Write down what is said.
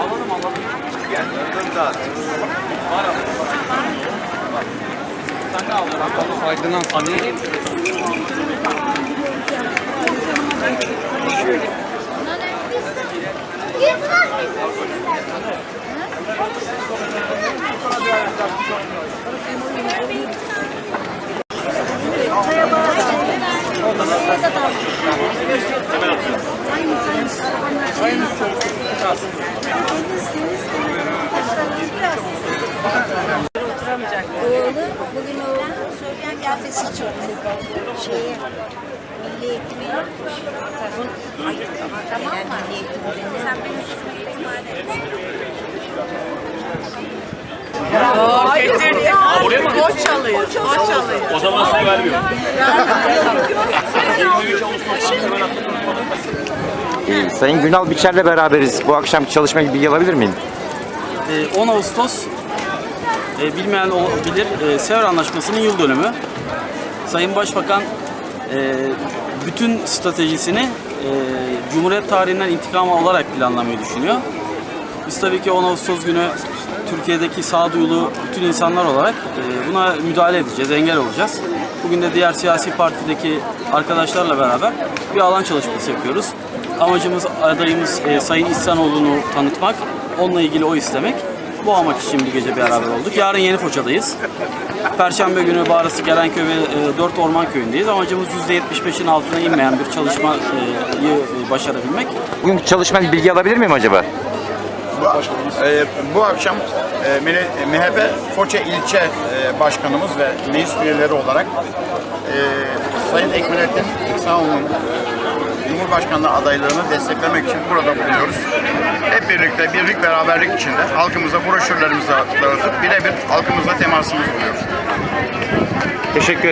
Alalım alalım. Gel dön daha. Var ama. Sen de al. Tamam faydalan sana. Yürü bırak bizi. Aydınlan Yırtmaz mıyız? Oğlu, bugün oğlu söyleyen kıyafeti çıktı. Şeye, milli eğitimi yapmış. Tamam mı? Milli eğitimi. Sen benim üstüme ihtimalle. Koç alıyor. Koç alıyor. O zaman su vermiyor. Ee, Sayın Günal Biçer'le beraberiz. Bu akşamki çalışma bilgi alabilir miyim? Ee, 10 Ağustos e, bilmeyen olabilir. E, Sevr Anlaşması'nın yıl dönümü. Sayın Başbakan e, bütün stratejisini e, Cumhuriyet tarihinden intikam alarak planlamayı düşünüyor. Biz tabii ki 10 Ağustos günü Türkiye'deki sağduyulu bütün insanlar olarak e, buna müdahale edeceğiz, engel olacağız. Bugün de diğer siyasi partideki arkadaşlarla beraber bir alan çalışması yapıyoruz. Amacımız adayımız e, Sayın İhsanoğlu'nu tanıtmak, onunla ilgili o istemek. Bu amaç için bir gece beraber olduk. Yarın Yeni Foça'dayız. Perşembe günü Bağrısı Gelenköy ve e, 4 Orman Köyü'ndeyiz. Amacımız %75'in altına inmeyen bir çalışmayı e, başarabilmek. Bugünkü çalışma bilgi alabilir miyim acaba? Bu, e, bu akşam e, MHP Foça ilçe e, başkanımız ve meclis üyeleri olarak e, Sayın Ekmelettin İksaoğlu'nun e, Cumhurbaşkanlığı adaylığını desteklemek için burada bulunuyoruz. Hep birlikte birlik beraberlik içinde halkımıza broşürlerimizi dağıtıp birebir halkımızla temasımız buluyoruz. Teşekkür ederim.